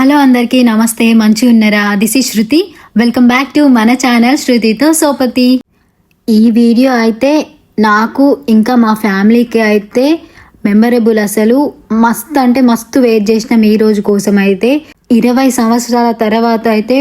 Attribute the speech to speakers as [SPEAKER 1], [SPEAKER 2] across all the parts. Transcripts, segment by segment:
[SPEAKER 1] Hello అందరికీ నమస్తే మంచి ఉన్నారా? దిస్ ఈ శృతి. వెల్కమ్ బ్యాక్ టు మన ఛానల్ శృతితో సోపతి. ఈ వీడియో అయితే నాకు ఇంకా మా ఫ్యామిలీకి అయితే మెమరబుల్ అసలు. మస్త్ అంటే మస్తు వెయిట్ చేసినాం ఈ రోజు కోసం అయితే. ఇరవై సంవత్సరాల తర్వాత అయితే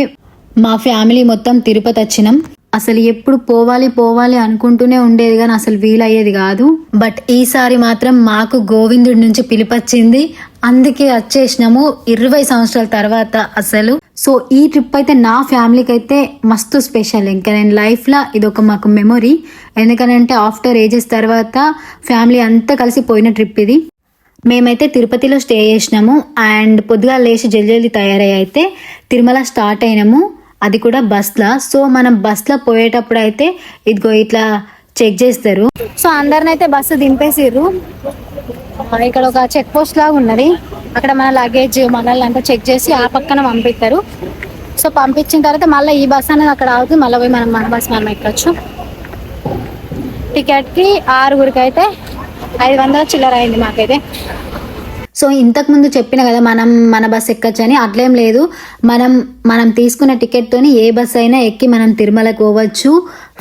[SPEAKER 1] మా ఫ్యామిలీ మొత్తం తిరుపతి వచ్చినాం. అసలు ఎప్పుడు పోవాలి పోవాలి అనుకుంటూనే ఉండేది కానీ అసలు వీలయ్యేది కాదు. బట్ ఈసారి మాత్రం మాకు గోవిందుడి నుంచి పిలిపచ్చింది అందుకే వచ్చేసినాము ఇరవై సంవత్సరాల తర్వాత అసలు. సో ఈ ట్రిప్ అయితే నా ఫ్యామిలీకి అయితే మస్తు స్పెషల్ ఇంకా నేను లైఫ్లో ఇది ఒక మాకు మెమొరీ ఎందుకనంటే ఆఫ్టర్ ఏజెస్ తర్వాత ఫ్యామిలీ అంతా కలిసి పోయిన ట్రిప్ ఇది. మేమైతే తిరుపతిలో స్టే చేసినాము. అండ్ పొద్దుగా లేచి జల్దీ జల్దీ తయారై అయితే తిరుమల స్టార్ట్ అయినాము. అది కూడా బస్లో సో మనం బస్లో పోయేటప్పుడు అయితే ఇదిగో ఇట్లా చెక్ చేస్తారు. సో అందరిని అయితే బస్సు దింపేసిర్రు. ఇక్కడ ఒక చెక్ పోస్ట్ లాగా ఉన్నది. అక్కడ మన లగేజ్ మనల్ని అంతా చెక్ చేసి ఆ పక్కన పంపిస్తారు సో పంపించిన తర్వాత మళ్ళీ ఈ బస్ అనేది అక్కడ ఆగుతుంది. మళ్ళీ పోయి మనం మన బస్ మనం ఎక్కచ్చు. టికెట్కి ఆరుగురికి అయితే ఐదు వందల చిల్లర అయింది మాకైతే. సో ఇంతకుముందు చెప్పిన కదా మనం మన బస్ ఎక్కచ్చు అని అట్లేం లేదు. మనం మనం తీసుకున్న టికెట్తోని ఏ బస్ అయినా ఎక్కి మనం తిరుమలకు పోవచ్చు.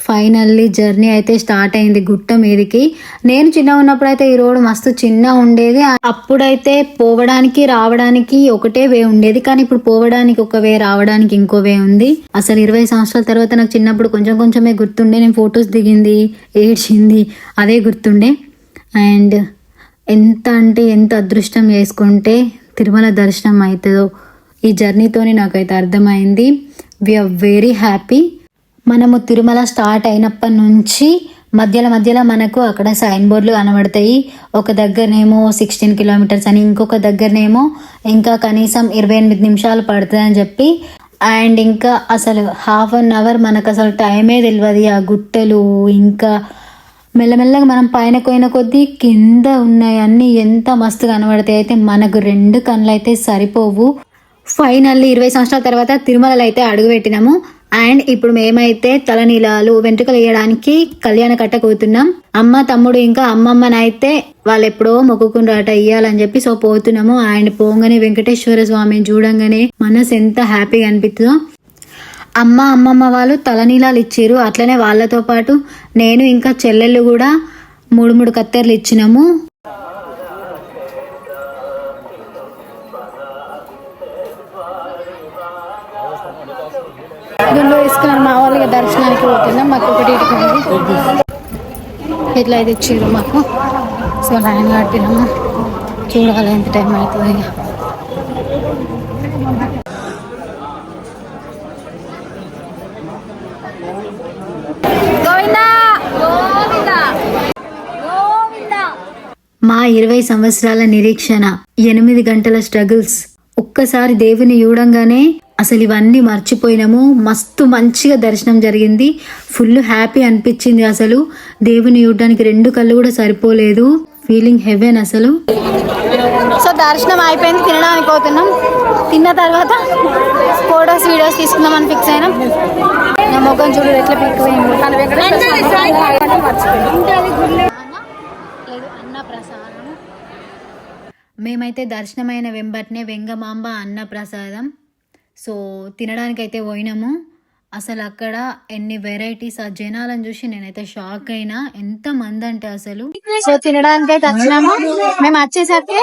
[SPEAKER 1] ఫైనల్లీ జర్నీ అయితే స్టార్ట్ అయింది గుట్ట మీదకి. నేను చిన్న ఉన్నప్పుడు అయితే ఈ రోడ్ మస్తు చిన్న ఉండేది. అప్పుడైతే పోవడానికి రావడానికి ఒకటే వే ఉండేది. కానీ ఇప్పుడు పోవడానికి ఒక వే రావడానికి ఇంకో వే ఉంది. అసలు ఇరవై సంవత్సరాల తర్వాత నాకు చిన్నప్పుడు కొంచెం కొంచెమే గుర్తుండే. నేను ఫొటోస్ దిగింది ఏడ్చింది అదే గుర్తుండే. అండ్ ఎంత అంటే ఎంత అదృష్టం చేసుకుంటే తిరుమల దర్శనం అవుతుందో ఈ జర్నీతోని నాకైతే అర్థమైంది. వీఆర్ వెరీ హ్యాపీ మనము తిరుమల స్టార్ట్ అయినప్పటి నుంచి మధ్యలో మధ్యలో మనకు అక్కడ సైన్ బోర్డులు కనబడతాయి. ఒక దగ్గరనేమో సిక్స్టీన్ కిలోమీటర్స్ అని ఇంకొక దగ్గరనేమో ఇంకా కనీసం ఇరవై ఎనిమిది నిమిషాలు పడుతుందని చెప్పి. అండ్ ఇంకా అసలు హాఫ్ అన్ అవర్ మనకు అసలు టైమే తెలియదు ఆ గుట్టలు ఇంకా మెల్లమెల్లగా మనం పైన పోయిన కొద్దీ కింద ఉన్నాయి అన్ని ఎంత మస్తు కనబడతాయి. అయితే మనకు రెండు కళ్ళు అయితే సరిపోవు. ఫైనల్లీ ఇరవై సంవత్సరాల తర్వాత తిరుమలలో అయితే అడుగు పెట్టినాము అండ్ ఇప్పుడు మేమైతే తలనీలాలు వెంట్రుకలు వేయడానికి కళ్యాణ కట్టకపోతున్నాం అమ్మ తమ్ముడు ఇంకా అమ్మమ్మనైతే వాళ్ళు ఎప్పుడో మొక్కుకుంటారట ఇయ్యాలని చెప్పి సో పోతున్నాము. అండ్ పోగానే వెంకటేశ్వర స్వామిని చూడంగానే మనసు ఎంత హ్యాపీగా అనిపిస్తుందో. అమ్మ అమ్మమ్మ వాళ్ళు తలనీలాలు ఇచ్చారు. అట్లనే వాళ్ళతో పాటు నేను ఇంకా చెల్లెళ్ళు కూడా మూడు మూడు కత్తెరలు ఇచ్చినాము. గుండు వేసుకున్నాను. మా వాళ్ళకి దర్శనానికి పోతున్నాం. మాకు ఒకటి ఇటుక ఇట్లా అయితే ఇచ్చారు మాకు? సో లైన్ కట్టినాము చూడాలి ఎంత టైం అవుతుంది ఇక మా ఇరవై సంవత్సరాల నిరీక్షణ ఎనిమిది గంటల స్ట్రగుల్స్. ఒక్కసారి దేవుని చూడంగానే అసలు ఇవన్నీ మర్చిపోయినాము. మస్తు మంచిగా దర్శనం జరిగింది. ఫుల్ హ్యాపీ అనిపించింది అసలు. దేవుని చూడడానికి రెండు కళ్ళు కూడా సరిపోలేదు. ఫీలింగ్ హెవెన్ అసలు. సో దర్శనం అయిపోయింది తినడానికి పోతున్నాం. తిన్న తర్వాత ఫోటోస్ వీడియోస్ తీసుకుందామని ఫిక్స్ అయినాం. నా ముఖం చూడు ఎట్లా పిక్ మేమైతే దర్శనమైన వెంబటనే వెంగమాంబ అన్న ప్రసాదం సో తినడానికి అయితే పోయినాము. అసలు అక్కడ ఎన్ని వెరైటీస్ ఆ జనాలను చూసి నేనైతే షాక్ అయినా. ఎంత మంది అంటే అసలు. సో తినడానికి అయితే వచ్చినాము మేము వచ్చేసరికి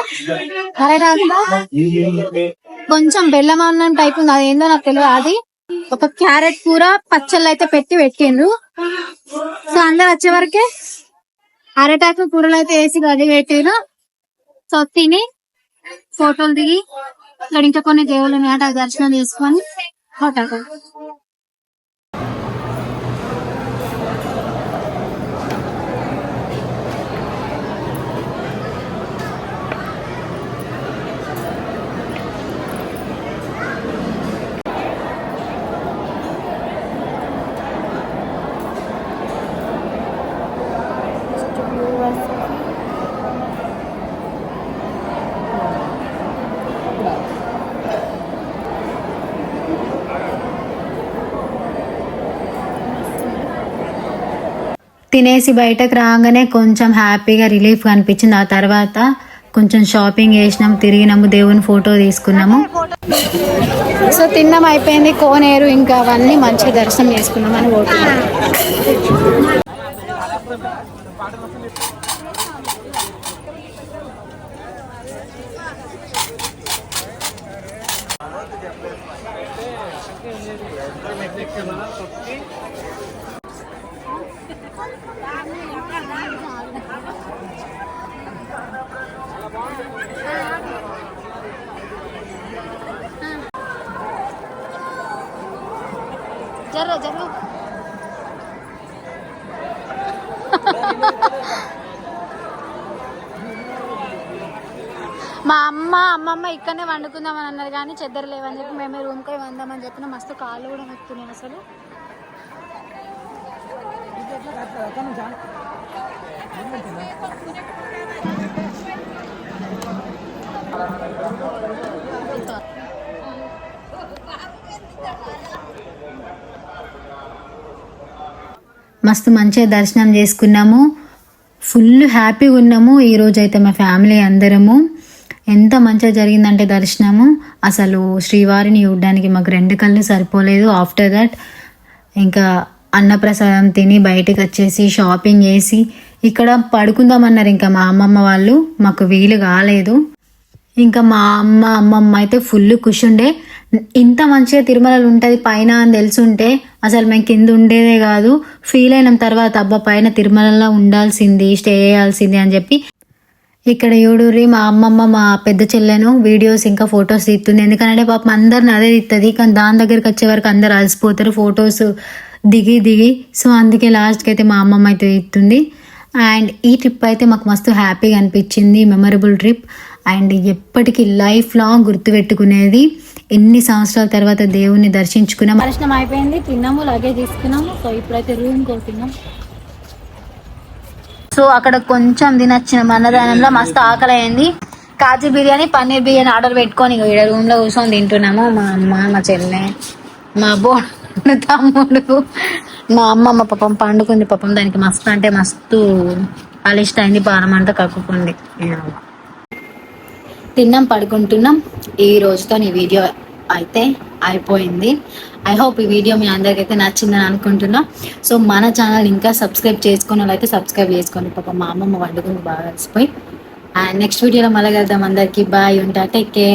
[SPEAKER 1] అరటాకులో కొంచెం బెల్లం అన్నం టైప్ ఉంది. అది ఏందో నాకు తెలియదు అది ఒక క్యారెట్ కూర పచ్చళ్ళు అయితే పెట్టి పెట్టిండ్రు. సో అందరు వచ్చే వరకే అరటాకు కూరలు అయితే వేసి గది పెట్టారు సో తిని ఫోటోలు దిగి ఇక్కడ ఇంకా కొన్ని దేవుళ్ళు ఉన్నాయి దర్శనం చేసుకొని హోటల్ తినేసి బయటకు రాగానే కొంచెం హ్యాపీగా రిలీఫ్ అనిపించింది ఆ తర్వాత కొంచెం షాపింగ్ చేసినాం తిరిగినాము దేవుని ఫోటో తీసుకున్నాము. సో తిన్నాం అయిపోయింది కోనేరు ఇంకా అవన్నీ మంచిగా దర్శనం చేసుకున్నాం అని జర్ర జర్ర. మా అమ్మ అమ్మమ్మ ఇక్కడనే వండుకుందామని అన్నారు కానీ చెద్దరు లేవని చెప్పి మేమే రూమ్కి వందామని చెప్పిన మస్తు కాళ్ళు కూడా నొక్కుతున్నాను అసలు. మస్తు మంచిగా దర్శనం చేసుకున్నాము. ఫుల్ హ్యాపీగా ఉన్నాము. ఈరోజు అయితే మా ఫ్యామిలీ అందరము. ఎంత మంచిగా జరిగిందంటే దర్శనము. అసలు శ్రీవారిని చూడడానికి మాకు రెండు కళ్ళు సరిపోలేదు. ఆఫ్టర్ దట్ ఇంకా అన్నప్రసాదం తిని బయటకు వచ్చేసి షాపింగ్ చేసి ఇక్కడ పడుకుందామన్నారు. ఇంకా మా అమ్మమ్మ వాళ్ళు మాకు వీలు కాలేదు. ఇంకా మా అమ్మ అమ్మమ్మ అయితే ఫుల్ కూర్చుండే ఇంత మంచిగా తిరుమలలో ఉంటుంది పైన అని తెలుసుంటే అసలు మేము కింద ఉండేదే కాదు. ఫీల్ అయిన తర్వాత అబ్బా పైన తిరుమలలో ఉండాల్సింది స్టే చేయాల్సింది అని చెప్పి ఇక్కడ యూడూరి మా అమ్మమ్మ మా పెద్ద చెల్లెను వీడియోస్ ఇంకా ఫొటోస్ తీస్తుంది. ఎందుకంటే పాపం అందరిని అదే తీస్తుంది కానీ దాని దగ్గరికి వచ్చే వరకు అందరు అలసిపోతారు. ఫొటోస్ దిగి దిగి. సో అందుకే లాస్ట్కి అయితే మా అమ్మమ్మ అయితే తీస్తుంది అండ్ ఈ ట్రిప్ అయితే మాకు మస్తు హ్యాపీగా అనిపించింది. Memorable trip. అండ్ ఎప్పటికీ లైఫ్ లాంగ్ గుర్తుపెట్టుకునేది. ఎన్ని సంవత్సరాల తర్వాత దేవుణ్ణి దర్శించుకున్నాం. దర్శనం అయిపోయింది. తిన్నాము లగేజ్ తీసుకున్నాము. సో ఇప్పుడైతే రూమ్కి పోతున్నాం. సో అక్కడ కొంచెం తినొచ్చిన అన్నదానంలో మస్తు ఆకలి అయింది కాజు బిర్యానీ పన్నీర్ బిర్యానీ ఆర్డర్ పెట్టుకొని ఇక్కడ రూమ్లో కూర్చొని తింటున్నాము మా అమ్మ మా చెల్లె మా బోడు తమ్ముడు. మా అమ్మమ్మ పాపం పండుకుంది. పాపం దానికి మస్తు అంటే మస్తు అలిష్ట అయింది బాణం అంతా కక్కుకుంది. తిన్నాం పడుకుంటున్నాం. ఈ రోజుతో ఈ వీడియో అయితే అయిపోయింది. ఐ హోప్ ఈ వీడియో మీ అందరికీ అయితే నచ్చిందని అనుకుంటున్నా. సో మన ఛానల్ ఇంకా సబ్స్క్రైబ్ చేసుకున్న వాళ్ళైతే సబ్స్క్రైబ్ చేసుకోండి. పాప మా అమ్మమ్మ వండుకుంది బాగా కలిసిపోయి అండ్ నెక్స్ట్ వీడియోలో మళ్ళీ కలుద్దాం అందరికీ. బాయ్ ఉంటా. Take care